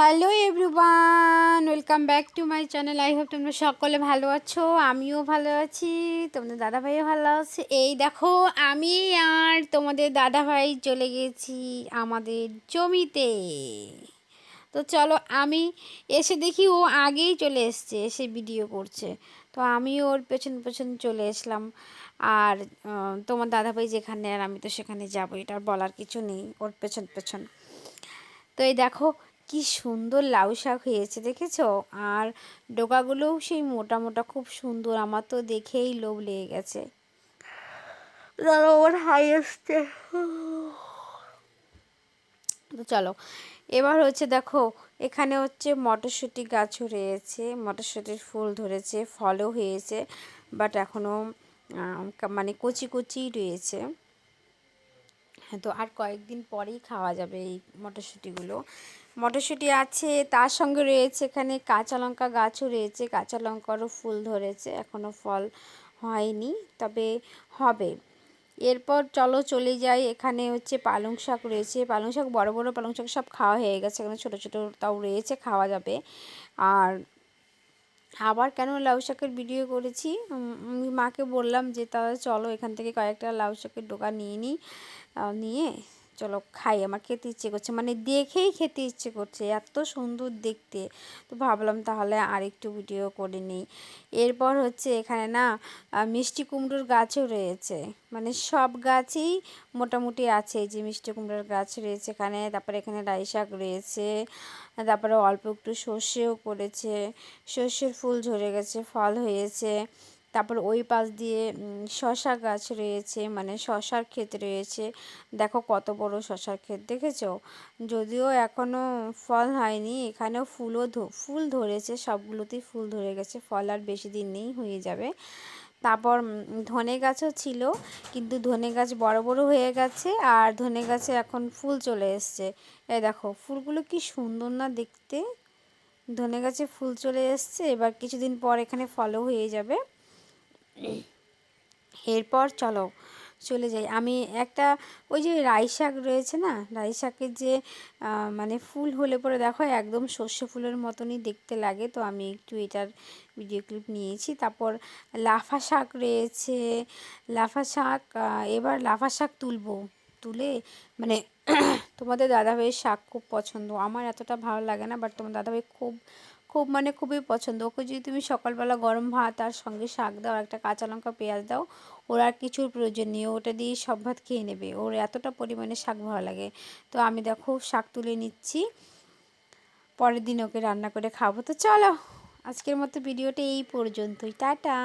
Hello everyone, welcome back to my channel. I hope তোমরা সকলে ভালো আছো, আমিও ভালো আছি। তোমাদের দাদাভাইও ভালো আছে। এই দেখো, আমি আর তোমাদের দাদাভাই চলে গেছি আমাদের জমিতে। তো চলো, আমি এসে দেখি ও আগেই চলে এসছে, এসে ভিডিও করছে। তো আমি ওর পেছন পেছন চলে এসলাম। আর তোমার দাদাভাই যেখানে, আর আমি তো সেখানে যাব এটা বলার কিছু নেই, ওর পেছন পেছন। তো এই দেখো কি সুন্দর লাউ শাক হয়েছে দেখেছ? আর ডোকাগুলোও সেই মোটা মোটা খুব সুন্দর আমার তো দেখেই লোভ লেগে গেছে। ওর হাই আসছে। তো চলো এবার হচ্ছে দেখো এখানে হচ্ছে মটরশুঁটি গাছও রয়েছে মটরশুঁটির ফুল ধরেছে ফলও হয়েছে বাট এখনও মানে কচি কচি রয়েছে। তো আর কয়েকদিন পরেই খাওয়া যাবে এই মটরশুঁটিগুলো। মটরশুঁটি আছে, তার সঙ্গে রয়েছে এখানে কাঁচা লঙ্কা গাছও রয়েছে, কাঁচা লঙ্কারও ফুল ধরেছে এখনও ফল হয়নি, তবে হবে। এরপর চলো চলে যাই, এখানে হচ্ছে পালং শাক রয়েছে, পালং শাক, বড় বড় পালং শাক সব খাওয়া হয়ে গেছে, এখানে ছোটো ছোটো তাও রয়েছে, খাওয়া যাবে। আর আবার কেন লাউ শাকের ভিডিও করেছি? আমি মাকে বললাম যে, তাহলে চলো এখান থেকে কয়েকটা লাউ শাকের ডোকা নিয়ে নিই নিয়ে চলো খাই, আমার খেতে ইচ্ছে করছে। মানে দেখেই খেতে ইচ্ছে করছে, এত সুন্দর দেখতে। তো ভাবলাম তাহলে আর একটু ভিডিও করে নিই। এরপর হচ্ছে এখানে না মিষ্টি কুমড়োর গাছও রয়েছে। মানে সব গাছই মোটামুটি আছে যে মিষ্টি কুমড়োর গাছ রয়েছে এখানে। তারপরে এখানে রাই শাক রয়েছে, তারপরে অল্প একটু সর্ষেও করেছে। সর্ষের ফুল ঝরে গেছে, ফল হয়েছে। তারপর ওই পাশ দিয়ে শশা গাছ রয়েছে মানে শশার ক্ষেত রয়েছে। দেখো কত বড় শশার ক্ষেত, দেখেছ? যদিও এখনও ফল হয়নি, এখানেও ফুলও ফুল ধরেছে, সবগুলোতেই ফুল ধরে গেছে, ফল আর বেশি দিন নেই, হয়ে যাবে। তারপর ধনে গাছও ছিল, কিন্তু ধনে গাছ বড় বড় হয়ে গেছে, আর ধনে গাছে এখন ফুল চলে এসছে। এ দেখো, ফুলগুলো কি সুন্দর না দেখতে? ধনে গাছে ফুল চলে এসছে, এবার কিছুদিন পর এখানে ফলও হয়ে যাবে। এরপর চলো, চলে যাই। আমি একটা, ওই যে রাই শাক রয়েছে না? রাই শাকের যে মানে ফুল হলে পরে দেখো একদম সর্ষে ফুলের মতনই দেখতে লাগে। তো আমি একটু এটার ভিডিও ক্লিপ নিয়েছি। তারপর লাফা শাক রয়েছে। লাফা শাক এবার লাফা শাক তুলবো। তুলে মানে তোমাদের দাদাভাইয়ের শাক খুব পছন্দ। আমার এতটা ভালো লাগে না বাট তোমার দাদাভাই খুব খুব মানে খুবই পছন্দ। ওকে যদি তুমি সকালবেলা গরম ভাত আর সঙ্গে শাক দাও একটা কাঁচা লঙ্কা পেঁয়াজ দাও, ওর আর কিছুর প্রয়োজন নেই। ওটা দিয়ে সব ভাত খেয়ে নেবে। ওর এতটা পরিমাণে শাক ভালো লাগে। তো আমি দেখো শাক তুলে নিচ্ছি। পরের দিন ওকে রান্না করে খাব। তো চলো, আজকের মতো ভিডিওটা এই পর্যন্তই। টাটা!